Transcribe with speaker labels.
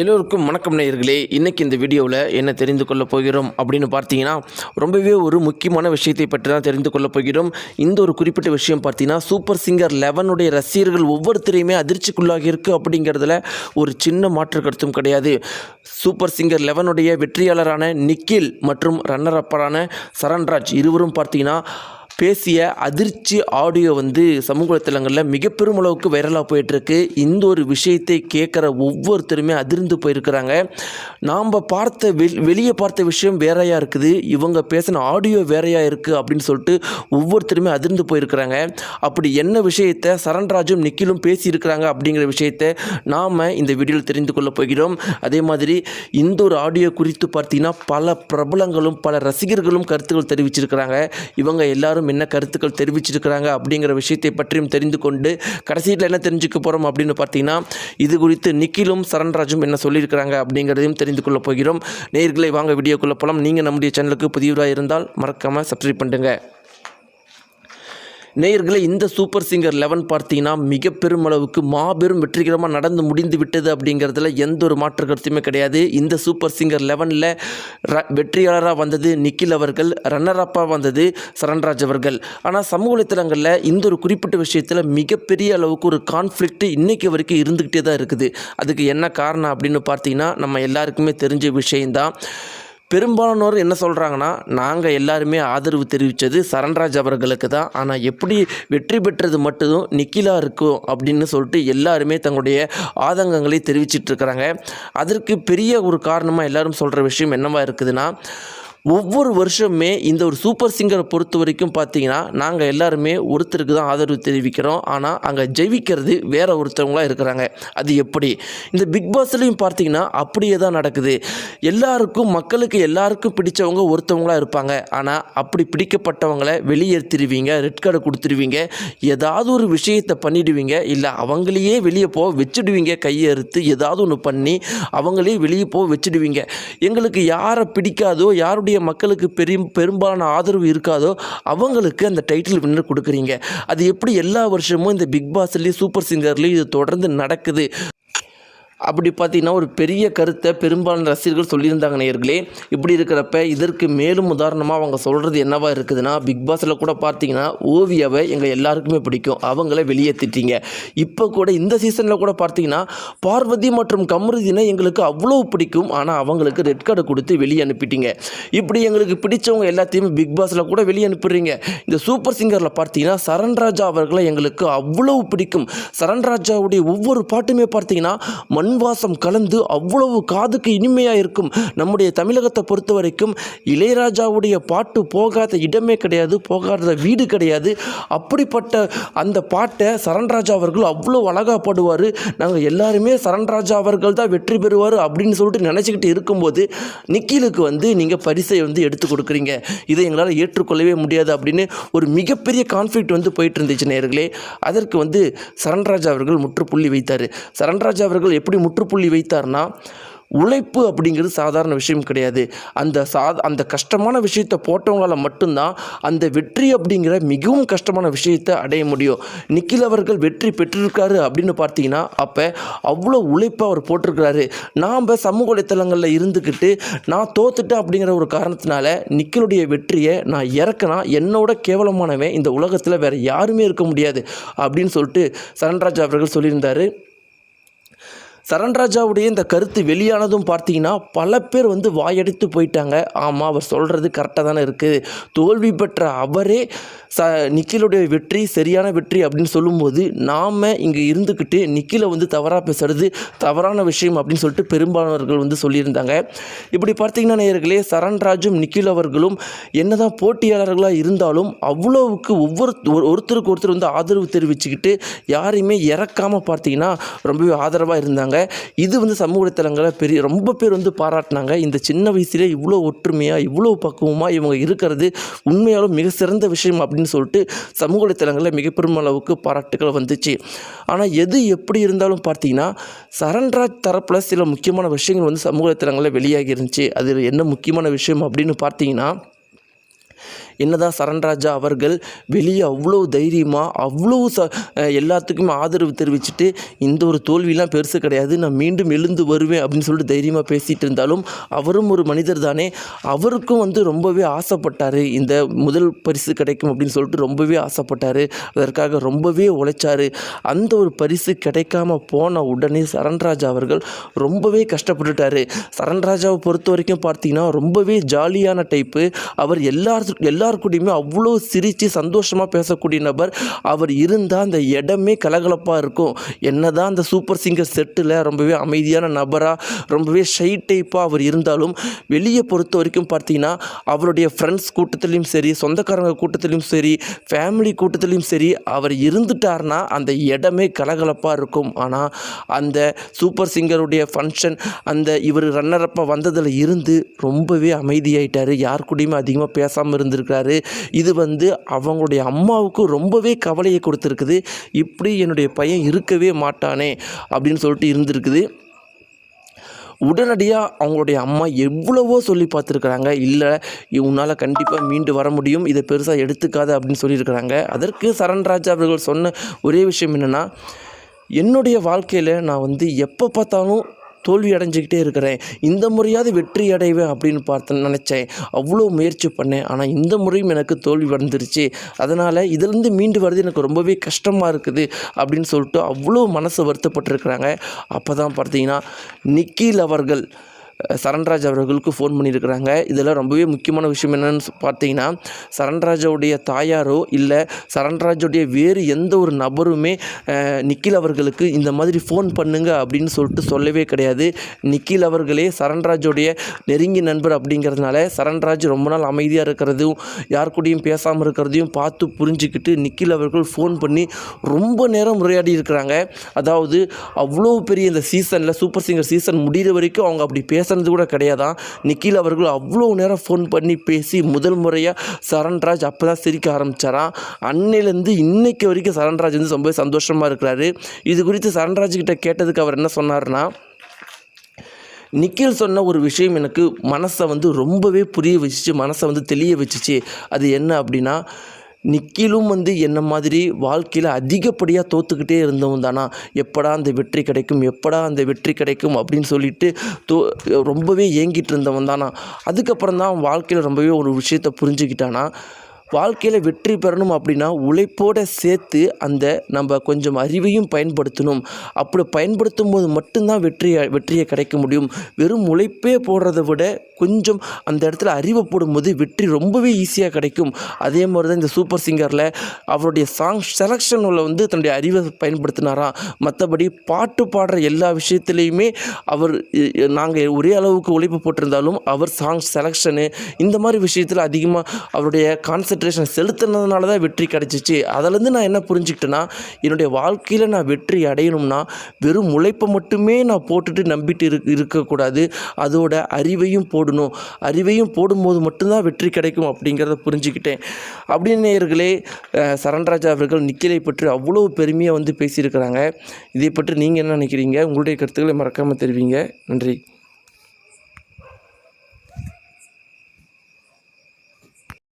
Speaker 1: எல்லோருக்கும் வணக்கம் நேயர்களே. இன்றைக்கி இந்த வீடியோவில் என்ன தெரிந்து கொள்ளப் போகிறோம் அப்படின்னு பார்த்தீங்கன்னா ரொம்பவே ஒரு முக்கியமான விஷயத்தை பற்றி தான் தெரிந்து கொள்ளப் போகிறோம். இந்த ஒரு குறிப்பிட்ட விஷயம் பார்த்தீங்கன்னா சூப்பர் சிங்கர் லெவனுடைய ரசிகர்கள் ஒவ்வொருத்தரையுமே அதிர்ச்சிக்குள்ளாகி இருக்குது அப்படிங்கிறதுல ஒரு சின்ன மாற்று கருத்தும் கிடையாது. சூப்பர் சிங்கர் லெவனுடைய வெற்றியாளரான நிக்கில் மற்றும் ரன்னர் அப்பரான சரண்ராஜ் இருவரும் பார்த்தீங்கன்னா பேசிய அதிர்ச்சி ஆடியோ வந்து சமூக வலைத்தளங்களில் மிக பெருமளவுக்கு வைரலாக போயிட்டுருக்கு. இந்த ஒரு விஷயத்தை கேட்குற ஒவ்வொருத்தருமே அதிர்ந்து போயிருக்கிறாங்க. நாம் பார்த்த வெ வெளியே பார்த்த விஷயம் வேறையாக இருக்குது. இவங்க பேசின ஆடியோ வேறையாக இருக்குது அப்படின்னு சொல்லிட்டு ஒவ்வொருத்தருமே அதிர்ந்து போயிருக்கிறாங்க. அப்படி என்ன விஷயத்தை சரண்ராஜும் நிக்கிலும் பேசியிருக்கிறாங்க அப்படிங்கிற விஷயத்தை நாம் இந்த வீடியோவில் தெரிந்து கொள்ளப் போகிறோம். அதே மாதிரி இந்த ஒரு ஆடியோ குறித்து பார்த்தீங்கன்னா பல பிரபலங்களும் பல ரசிகர்களும் கருத்துக்கள் தெரிவிச்சிருக்கிறாங்க. இவங்க எல்லாரும் என்ன கருத்துக்கள் தெரிவிச்சிருக்கிறாங்க அப்படிங்கிற விஷயத்தை பற்றியும் தெரிந்து கொண்டு கடைசியில் என்ன தெரிஞ்சுக்க போகிறோம் அப்படின்னு பார்த்தீங்கன்னா இது குறித்து நிக்கிலும் சரண்ராஜும் என்ன சொல்லியிருக்கிறாங்க அப்படிங்கிறதையும் தெரிந்து கொள்ளப் போகிறோம். நேர்களை வாங்க வீடியோக்குள்ளே போகலாம் நீங்கள் நம்முடைய சேனலுக்கு புதியவராக இருந்தால் மறக்காமல் சப்ஸ்கிரைப் பண்ணுங்கள் நேயர்களே இந்த சூப்பர் சிங்கர் லெவன் பார்த்தீங்கன்னா மிக பெருமளவுக்கு மாபெரும் வெற்றிகரமாக நடந்து முடிந்து விட்டது அப்படிங்கிறதுல எந்த ஒரு மாற்று கருத்துமே கிடையாது. இந்த சூப்பர் சிங்கர் லெவனில் வெற்றியாளராக வந்தது நிக்கில் அவர்கள் ரன்னர் அப்பாக வந்தது சரண்ராஜ் அவர்கள். ஆனால் சமூக வலைத்தளங்களில் இந்த ஒரு குறிப்பிட்ட விஷயத்தில் மிகப்பெரிய அளவுக்கு ஒரு கான்ஃப்ளிக்ட் இன்னைக்கு வரைக்கும் இருந்துக்கிட்டே தான் இருக்குது. அதுக்கு என்ன காரணம் அப்படின்னு பார்த்தீங்கன்னா நம்ம எல்லாருக்குமே தெரிஞ்ச விஷயந்தான் பெரும்பாலானோர் என்ன சொல்கிறாங்கன்னா நாங்கள் எல்லாருமே ஆதரவு தெரிவித்தது சரண்ராஜ் அவர்களுக்கு தான். ஆனால் எப்படி வெற்றி பெற்றது மட்டும் நிக்கிலா இருக்கும் அப்படின்னு சொல்லிட்டு எல்லாருமே தங்களுடைய ஆதங்கங்களை தெரிவிச்சிட்டு இருக்கிறாங்க. அதற்கு பெரிய ஒரு காரணமாக எல்லாரும் சொல்கிற விஷயம் என்னவா இருக்குதுன்னா ஒவ்வொரு வருஷமே இந்த ஒரு சூப்பர் சிங்கரை பொறுத்த வரைக்கும் பார்த்தீங்கன்னா நாங்கள் எல்லாருமே ஒருத்தருக்கு தான் ஆதரவு தெரிவிக்கிறோம். ஆனால் அங்கே ஜெயிக்கிறது வேற ஒருத்தவங்களாக இருக்கிறாங்க. அது எப்படி? இந்த பிக் பாஸ்லையும் பார்த்தீங்கன்னா அப்படியே தான் நடக்குது. எல்லாருக்கும் மக்களுக்கு எல்லாருக்கும் பிடிச்சவங்க ஒருத்தவங்களாக இருப்பாங்க. ஆனால் அப்படி பிடிக்கப்பட்டவங்களை வெளியேற்றிடுவீங்க ரெட் கார்டு கொடுத்துருவீங்க ஏதாவது ஒரு விஷயத்தை பண்ணிடுவீங்க. இல்லை அவங்களையே வெளியே போக வச்சுடுவீங்க. கையை அறுத்து ஏதாவது ஒன்று பண்ணி அவங்களே வெளியே போக வச்சுடுவீங்க. எங்களுக்கு யாரை பிடிக்காதோ யாருடைய மக்களுக்கு பெரும் பெரும்பாலான ஆதரவு இருக்காதோ அவங்களுக்கு அந்த டைட்டில் வின்னர் கொடுக்குறீங்க. அது எப்படி எல்லா வருஷமும் இந்த பிக் பாஸ்லேயும் சூப்பர் சிங்கர்லேயும் இது தொடர்ந்து நடக்குது? அப்படி பார்த்தீங்கன்னா ஒரு பெரிய கருத்தை பெரும்பாலான ரசிகர்கள் சொல்லியிருந்தாங்க நேயர்களே. இப்படி இருக்கிறப்ப இதற்கு மேலும் உதாரணமாக அவங்க சொல்கிறது என்னவா இருக்குதுன்னா பிக் பாஸில் கூட பார்த்தீங்கன்னா ஓவியாவை எங்கள் எல்லாருக்குமே பிடிக்கும். அவங்கள வெளியேற்றிட்டீங்க இப்போ கூட இந்த சீசனில் கூட பார்த்தீங்கன்னா பார்வதி மற்றும் கமருதினை எங்களுக்கு அவ்வளோ பிடிக்கும். ஆனால் அவங்களுக்கு ரெட் கார்டு கொடுத்து வெளியே அனுப்பிட்டீங்க. இப்படி எங்களுக்கு பிடிச்சவங்க எல்லாத்தையுமே பிக் பாஸில் கூட வெளியே அனுப்பிடுறீங்க இந்த சூப்பர் சிங்கரில் பார்த்தீங்கன்னா சரண்ராஜா அவர்களை எங்களுக்கு அவ்வளோ பிடிக்கும். சரண்ராஜாவுடைய ஒவ்வொரு பாட்டுமே பார்த்தீங்கன்னா மண் வாசம் கலந்து அவ்வளவு காதுக்கு இனிமையாக இருக்கும் நம்முடைய தமிழகத்தை பொறுத்த வரைக்கும் இளையராஜாவுடைய பாட்டு போகாத இடமே கிடையாது போகாத வீடு கிடையாது. அப்படிப்பட்ட அந்த பாட்டை சரண்ராஜா அவர்கள் அவ்வளோ அழகாக பாடுவார். நாங்கள் எல்லாருமே சரண்ராஜா அவர்கள் தான் வெற்றி பெறுவார் அப்படின்னு சொல்லிட்டு நினச்சிக்கிட்டு இருக்கும்போது நிக்கிலுக்கு வந்து நீங்கள் பரிசை வந்து எடுத்து கொடுக்குறீங்க. இதை எங்களால் ஏற்றுக்கொள்ளவே முடியாது அப்படின்னு ஒரு மிகப்பெரிய கான்ஃப்ளிக்ட் வந்து போயிட்டு இருந்துச்சு நேர்களே. அதற்கு வந்து சரண்ராஜா அவர்கள் முற்றுப்புள்ளி வைத்தார். சரண்ராஜா அவர்கள் எப்படி முற்றுப்புள்ளி வைத்தார்னா உழைப்பு அப்படிங்கிறது சாதாரண விஷயம் கிடையாது. அந்த சா அந்த கஷ்டமான விஷயத்தை போட்டவங்களால் மட்டும்தான் அந்த வெற்றி அப்படிங்கிற மிகவும் கஷ்டமான விஷயத்தை அடைய முடியும். நிக்கில் அவர்கள் வெற்றி பெற்றிருக்காரு அப்படின்னு பார்த்தீங்கன்னா அப்போ அவ்வளோ உழைப்பை அவர் போட்டிருக்கிறாரு. நாம் சமூக வலைத்தளங்களில் இருந்துக்கிட்டு நான் தோத்துட்டேன் அப்படிங்கிற ஒரு காரணத்தினால நிக்கிலுடைய வெற்றியை நான் இறக்கினா என்னோட கேவலமானவன் இந்த உலகத்தில் வேறு யாருமே இருக்க முடியாது அப்படின்னு சொல்லிட்டு சரண்ராஜ் அவர்கள் சொல்லியிருந்தார். சரண்ராஜாவுடைய இந்த கருத்து வெளியானதும் பார்த்தீங்கன்னா பல பேர் வந்து வாயடித்து போயிட்டாங்க. ஆமாம் அவர் சொல்கிறது கரெக்டாக தானே இருக்குது தோல்வி பெற்ற அவரே ச நிக்கிலுடைய வெற்றி சரியான வெற்றி அப்படின்னு சொல்லும்போது நாம் இங்கே இருந்துக்கிட்டு நிக்கிலை வந்து தவறாக பேசுறது தவறான விஷயம் அப்படின்னு சொல்லிட்டு பெரும்பாலானவர்கள் வந்து சொல்லியிருந்தாங்க. இப்படி பார்த்தீங்கன்னா நேயர்களே சரண்ராஜும் நிக்கில் அவர்களும் என்னதான் போட்டியாளர்களாக இருந்தாலும் அவ்வளவுக்கு ஒவ்வொரு ஒருத்தருக்கு ஒருத்தர் வந்து ஆதரவு தெரிவிச்சுக்கிட்டு யாரையுமே இறக்காமல் பார்த்தீங்கன்னா ரொம்பவே ஆதரவாக இருந்தாங்க. இது வந்து சமூக வலைத்தளங்களில் பெரிய ரொம்ப பேர் வந்து பாராட்டினாங்க. இந்த சின்ன வயசுலேயே இவ்வளோ ஒற்றுமையாக இவ்வளோ பக்குவமாக இவங்க இருக்கிறது உண்மையாலும் மிக சிறந்த விஷயம் அப்படின்னு சொல்லிட்டு சமூக வலைத்தளங்களில் மிக பெரும் அளவுக்கு பாராட்டுகள் வந்துச்சு. ஆனால் எது எப்படி இருந்தாலும் பார்த்தீங்கன்னா சரண்ராஜ் தரப்பில் சில முக்கியமான விஷயங்கள் வந்து சமூக வலைத்தளங்களில் வெளியாகி இருந்துச்சு. அது என்ன முக்கியமான விஷயம் அப்படின்னு பார்த்தீங்கன்னா என்னதான் சரண்ராஜா அவர்கள் வெளியே அவ்வளோ தைரியமாக அவ்வளோ ச எல்லாத்துக்குமே ஆதரவு தெரிவிச்சுட்டு இந்த ஒரு தோல்விலாம் பெருசு கிடையாது நான் மீண்டும் எழுந்து வருவேன் அப்படின்னு சொல்லிட்டு தைரியமாக பேசிகிட்டு இருந்தாலும் அவரும் ஒரு மனிதர் தானே அவருக்கும் வந்து ரொம்பவே ஆசைப்பட்டார் இந்த முதல் பரிசு கிடைக்கும் அப்படின்னு சொல்லிட்டு ரொம்பவே ஆசைப்பட்டார் அதற்காக ரொம்பவே உழைச்சார். அந்த ஒரு பரிசு கிடைக்காம போன உடனே சரண்ராஜா அவர்கள் ரொம்பவே கஷ்டப்பட்டுட்டார். சரண்ராஜாவை பொறுத்த வரைக்கும் பார்த்தீங்கன்னா ரொம்பவே ஜாலியான டைப்பு அவர் எல்லார் எல்லா எல்லாருக்கூடையுமே அவ்வளோ சிரித்து சந்தோஷமாக பேசக்கூடிய நபர் அவர் இருந்தால் அந்த இடமே கலகலப்பாக இருக்கும். என்ன தான் அந்த சூப்பர் சிங்கர் செட்டில் ரொம்பவே அமைதியான நபராக ரொம்பவே ஷை டைப்பாக அவர் இருந்தாலும் வெளியே பொறுத்த வரைக்கும் பார்த்தீங்கன்னா அவருடைய ஃப்ரெண்ட்ஸ் கூட்டத்துலேயும் சரி சொந்தக்காரங்க கூட்டத்துலேயும் சரி ஃபேமிலி கூட்டத்துலேயும் சரி அவர் இருந்துட்டார்னா அந்த இடமே கலகலப்பாக இருக்கும். ஆனால் அந்த சூப்பர் சிங்கருடைய ஃபங்க்ஷன் அந்த இவர் ரன்னரப்பாக வந்ததில் இருந்து ரொம்பவே அமைதியாயிட்டார். யார் கூடயுமே அதிகமாக பேசாமல் இருந்திருக்காரு இது வந்து அவங்களுடைய அம்மாவுக்கு ரொம்பவே கவலையை கொடுத்துருக்குது. இப்படி என்னுடைய பையன் இருக்கவே மாட்டானே அப்படின்னு சொல்லிட்டு இருந்திருக்குது. உடனடியாக அவங்களுடைய அம்மா எவ்வளவோ சொல்லி பார்த்துருக்குறாங்க. இல்லை உன்னால் கண்டிப்பாக மீண்டு வர முடியும். இதை பெருசாக எடுத்துக்காத அப்படின்னு சொல்லியிருக்கிறாங்க. அதற்கு சரண்ராஜா அவர்கள் சொன்ன ஒரே விஷயம் என்னென்னா என்னுடைய வாழ்க்கையில் நான் வந்து எப்போ பார்த்தாலும் தோல்வி அடைஞ்சிக்கிட்டே இருக்கிறேன். இந்த முறையாவது வெற்றி அடைவேன் அப்படின்னு பார்த்து நினச்சேன். அவ்வளோ முயற்சி பண்ணேன். ஆனால் இந்த முறையும் எனக்கு தோல்வி வந்துருச்சு அதனால் இதிலேருந்து மீண்டு வர்றது எனக்கு ரொம்பவே கஷ்டமாக இருக்குது அப்படின்னு சொல்லிட்டு அவ்வளோ மனசு வருத்தப்பட்டிருக்கிறாங்க. அப்போ தான் பார்த்தீங்கன்னா நிக்கில் அவர்கள் சரண்ராஜ் அவர்களுக்கு ஃபோன் பண்ணியிருக்கிறாங்க. இதில் ரொம்பவே முக்கியமான விஷயம் என்னென்னு பார்த்தீங்கன்னா சரண்ராஜோடைய தாயாரோ இல்லை சரண்ராஜுடைய வேறு எந்த ஒரு நபருமே நிக்கில் அவர்களுக்கு இந்த மாதிரி ஃபோன் பண்ணுங்க அப்படின்னு சொல்லிட்டு சொல்லவே கிடையாது. நிக்கில் அவர்களே சரண்ராஜோடைய நெருங்கிய நண்பர் அப்படிங்கிறதுனால சரண்ராஜ் ரொம்ப நாள் அமைதியாக இருக்கிறதும் யார் கூடயும் பேசாமல் இருக்கிறதையும் பார்த்து புரிஞ்சுக்கிட்டு நிக்கில் அவர்கள் ஃபோன் பண்ணி ரொம்ப நேரம் உரையாடி இருக்கிறாங்க. அதாவது அவ்வளோ பெரிய இந்த சீசனில் சூப்பர் சிங்கர் சீசன் முடிகிற வரைக்கும் அவங்க அப்படி பேசுனது கூட கிடையாதான் நிக்கில் அவர்கள் அவ்வளோ நேரம் ஃபோன் பண்ணி பேசி முதல் முறையாக சரண்ராஜ் அப்போ தான் சிரிக்க ஆரம்பித்தாராம் அன்னையிலேருந்து இன்னைக்கு வரைக்கும் சரண்ராஜ் வந்து ரொம்ப சந்தோஷமாக இருக்கிறாரு. இது குறித்து சரண்ராஜ் கிட்ட கேட்டதுக்கு அவர் என்ன சொன்னார்னா நிக்கில் சொன்ன ஒரு விஷயம் எனக்கு மனசை வந்து ரொம்பவே புரிய வச்சுச்சு மனசை வந்து தெளிய வச்சுச்சு. அது என்ன அப்படின்னா நிக்கிலும் வந்து என்ன மாதிரி வாழ்க்கையில் அதிகப்படியாக தோற்றுக்கிட்டே இருந்தவன் தானா? எப்படா அந்த வெற்றி கிடைக்கும்? எப்படா அந்த வெற்றி கிடைக்கும்? அப்படின்னு சொல்லிட்டு தோ ரொம்பவே ஏங்கிட்டு இருந்தவன் தானா? அதுக்கப்புறம் தான் வாழ்க்கையில் ரொம்பவே ஒரு விஷயத்தை புரிஞ்சுக்கிட்டானா? வாழ்க்கையில் வெற்றி பெறணும் அப்படின்னா உழைப்போடு சேர்த்து அந்த நம்ம கொஞ்சம் அறிவையும் பயன்படுத்தணும். அப்படி பயன்படுத்தும் போது மட்டும்தான் வெற்றி வெற்றியை கிடைக்க முடியும். வெறும் உழைப்பே போடுறத விட கொஞ்சம் அந்த இடத்துல அறிவை போடும்போது வெற்றி ரொம்பவே ஈஸியாக கிடைக்கும். அதே மாதிரி தான் இந்த சூப்பர் சிங்கரில் அவருடைய சாங் செலெக்ஷனில் வந்து தன்னுடைய அறிவை பயன்படுத்தினாராம். மற்றபடி பாட்டு பாடுற எல்லா விஷயத்துலேயுமே அவர் நாங்கள் ஒரே அளவுக்கு உழைப்பு போட்டிருந்தாலும் அவர் சாங் செலெக்ஷனு இந்த மாதிரி விஷயத்தில் அதிகமாக அவருடைய கான்சன்ட்ரேஷன் செலுத்தினதுனால தான் வெற்றி கிடச்சிச்சு. அதிலேருந்து நான் என்ன புரிஞ்சுக்கிட்டேன்னா என்னுடைய வாழ்க்கையில் நான் வெற்றி அடையணும்னா வெறும் உழைப்பை மட்டுமே நான் போட்டுட்டு நம்பிட்டு இரு இருக்கக்கூடாது. அதோட அறிவையும் போடணும். அறிவையும் போடும்போது மட்டும்தான் வெற்றி கிடைக்கும் அப்படிங்கிறத புரிஞ்சுக்கிட்டேன். அப்படின்னு நேயர்களே சரண்ராஜா அவர்கள் நிக்கிலை பற்றி அவ்வளோ பெருமையாக வந்து பேசியிருக்கிறாங்க. இதை பற்றி நீங்கள் என்ன நினைக்கிறீங்க? உங்களுடைய கருத்துக்களை மறக்காமல் தெரிவிங்க. நன்றி.